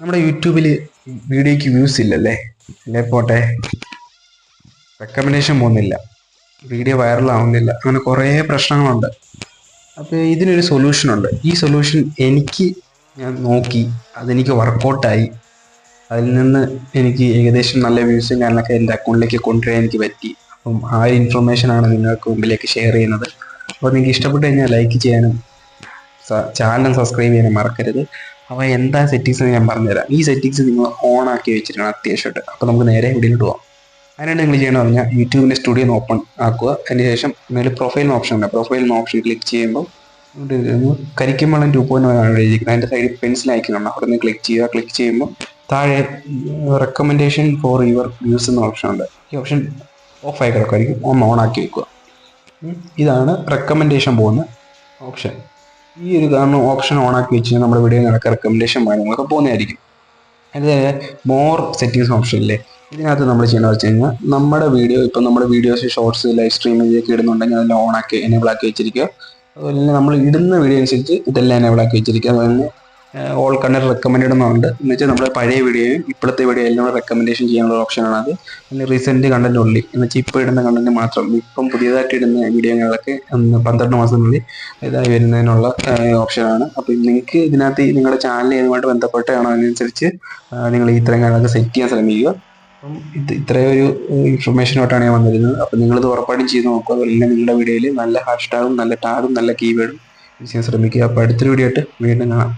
നമ്മുടെ യൂട്യൂബിൽ വീഡിയോയ്ക്ക് വ്യൂസ് ഇല്ലല്ലേ? അല്ലേ പോട്ടെ. റെക്കമെൻഡേഷൻ പോകുന്നില്ല. വീഡിയോ വൈറലാവുന്നില്ല അങ്ങനെ കുറേ പ്രശ്നങ്ങളുണ്ട്. അപ്പോൾ ഇതിനൊരു സൊല്യൂഷൻ ഉണ്ട്. ഈ സൊല്യൂഷൻ എനിക്ക് ഞാൻ നോക്കി. അതെനിക്ക് വർക്കൗട്ടായി അതിൽ നിന്ന് എനിക്ക് ഏകദേശം നല്ല വ്യൂസും കാര്യങ്ങളൊക്കെ എന്റെ അക്കൗണ്ടിലേക്ക് കൊണ്ടുവരാൻ എനിക്ക് പറ്റി. അപ്പം ആ ഒരു ഇൻഫർമേഷനാണ് നിങ്ങൾക്ക് മുമ്പിലേക്ക് ഷെയർ ചെയ്യുന്നത്. അപ്പോൾ നിങ്ങൾക്ക് ഇഷ്ടപ്പെട്ട് കഴിഞ്ഞാൽ ലൈക്ക് ചെയ്യാനും ചാനൽ സബ്സ്ക്രൈബ് ചെയ്യാനും മറക്കരുത്. അപ്പോൾ എന്താ സെറ്റിങ്സ് എന്ന് ഞാൻ പറഞ്ഞുതരാം. ഈ സെറ്റിങ്സ് നിങ്ങൾ ഓൺ ആക്കി വെച്ചിരിക്കണം അത്യാവശ്യമായിട്ട്. അപ്പോൾ നമുക്ക് നേരെ വീഡിയോയിലോട്ട് പോകാം അതിനായിട്ട് നിങ്ങൾ ചെയ്യണമെന്ന് പറഞ്ഞാൽ യൂട്യൂബിന്റെ സ്റ്റുഡിയോ ഓപ്പൺ ആക്കുക. അതിന് ശേഷം മേലെ പ്രൊഫൈലിന് ഓപ്ഷൻ ഉണ്ട്. പ്രൊഫൈലിന് ഓപ്ഷൻ ക്ലിക്ക് ചെയ്യുമ്പോൾ കരിക്കുമ്പളം ടു പോയിന്റ് ആണ് എഴുതിയിരിക്കുന്നത്. അതിന്റെ സൈഡിൽ പെൻസിൽ അയക്കുന്നുണ്ട് അവിടെ നിന്ന് ക്ലിക്ക് ചെയ്യുക. ക്ലിക്ക് ചെയ്യുമ്പോൾ താഴെ റെക്കമെൻഡേഷൻ ഫോർ യുവർ വ്യൂസ് എന്ന ഓപ്ഷൻ ഉണ്ട്. ഈ ഓപ്ഷൻ ഓഫ് ആയി കിടക്കുമായിരിക്കും ഒന്ന് ഓൺ ആക്കി വെക്കുക. ഇതാണ് റെക്കമെൻഡേഷൻ പോകുന്ന ഓപ്ഷൻ ഈ ഒരു കാരണം ഓപ്ഷൻ ഓൺ ആക്കി വെച്ച് നമ്മുടെ വീഡിയോ നടക്കുക റെക്കമെൻഡേഷൻ കാര്യങ്ങളൊക്കെ പോകുന്നതായിരിക്കും. അതിൽ മോർ സെറ്റിങ്സ് ഓപ്ഷൻ അല്ലേ ഇതിനകത്ത് നമ്മൾ ചെയ്യേണ്ടത് വെച്ച് കഴിഞ്ഞാൽ നമ്മുടെ വീഡിയോ ഇപ്പം നമ്മുടെ വീഡിയോസ് ഷോർട്സ് ലൈവ് സ്ട്രീമിലേക്ക് ഇടുന്നുണ്ടെങ്കിൽ അതെല്ലാം ഓൺ ആക്കി എനേബിൾ ആക്കി വെച്ചിരിക്കുക. അതുപോലെ തന്നെ നമ്മൾ ഇടുന്ന വീഡിയോ അനുസരിച്ച് ഇതെല്ലാം എനേബിൾ ആക്കി വെച്ചിരിക്കുക. അതുപോലെ തന്നെ ഓൾ കണ്ണർ റെക്കമെൻഡ് എന്നുണ്ട്. എന്ന് വെച്ചാൽ നമ്മുടെ പഴയ വീഡിയോയും ഇപ്പോഴത്തെ വീഡിയോ എല്ലാം റെക്കമെൻഡേഷൻ ചെയ്യാനുള്ള ഓപ്ഷനാണ് അത്. പിന്നെ റീസെന്റ് കണ്ടന്റ് ഉള്ളി എന്ന് വെച്ചാൽ ഇപ്പോൾ ഇടുന്ന കണ്ടന്റ് മാത്രം. ഇപ്പം പുതിയതായിട്ട് ഇടുന്ന വീഡിയോകളൊക്കെ പന്ത്രണ്ട് മാസത്തിനുള്ളിൽ ഇതായി വരുന്നതിനുള്ള ഓപ്ഷനാണ് അപ്പോൾ നിങ്ങൾക്ക് ഇതിനകത്ത് നിങ്ങളുടെ ചാനൽ ഏതുമായിട്ട് ബന്ധപ്പെട്ടാണോ അതിനനുസരിച്ച് നിങ്ങൾ ഇത്രയും കാര്യങ്ങളൊക്കെ സെറ്റ് ചെയ്യാൻ ശ്രമിക്കുക. അപ്പം ഇത് ഇത്രയും ഒരു ഇൻഫർമേഷനോട്ടാണ് ഞാൻ വന്നിരുന്നത്. അപ്പം നിങ്ങളിത് ഉറപ്പായിട്ടും ചെയ്ത് നോക്കുക. അതുപോലെ നിങ്ങളുടെ വീഡിയോയിൽ നല്ല ഹാഷ്ടാഗും നല്ല ടാഗും നല്ല കീവേഡും ചെയ്യാൻ ശ്രമിക്കുക. അപ്പോൾ അടുത്തൊരു വീഡിയോ ആയിട്ട് വീണ്ടും കാണാം.